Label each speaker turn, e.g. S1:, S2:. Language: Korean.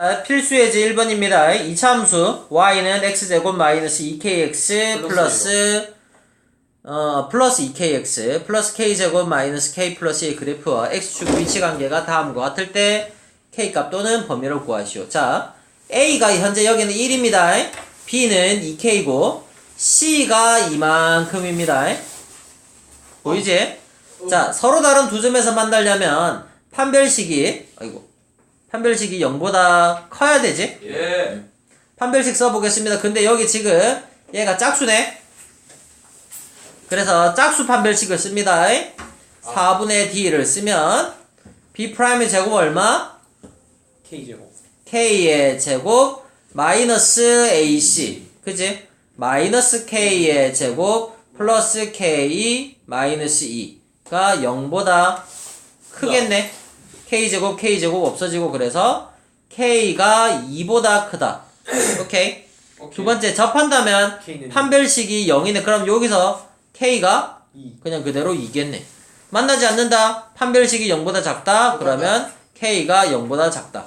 S1: 아, 필수 예제 1번입니다. 이차함수 y는 x제곱 마이너스 2kx 플러스 어 플러스 2kx 플러스 k제곱 마이너스 k 플러스 의 그래프와 x축 위치 관계가 다음과 같을 때 k 값 또는 범위를 구하시오. 자, a가 현재 여기는 1입니다. b는 2k고 c가 이만큼입니다. 보이지? 자, 서로 다른 두 점에서 만나려면 판별식이 아이고 판별식이 0보다 커야 되지?
S2: 예.
S1: 판별식 써보겠습니다. 근데 여기 지금 얘가 짝수네. 그래서 짝수 판별식을 씁니다. 4분의 d를 쓰면 b'의 제곱 얼마?
S2: K제곱.
S1: k의 제곱 마이너스 ac 그지? 마이너스 k의 제곱 플러스 k 마이너스 2가 0보다 크겠네 k 제곱 k 제곱 없어지고 그래서 k가 2보다 크다. 오케이? 두 번째 접한다면
S2: K는
S1: 판별식이 0이네. 그럼 여기서 k가
S2: 2.
S1: 그냥 그대로 2겠네. 만나지 않는다. 판별식이 0보다 작다. 그러면 k가 0보다 작다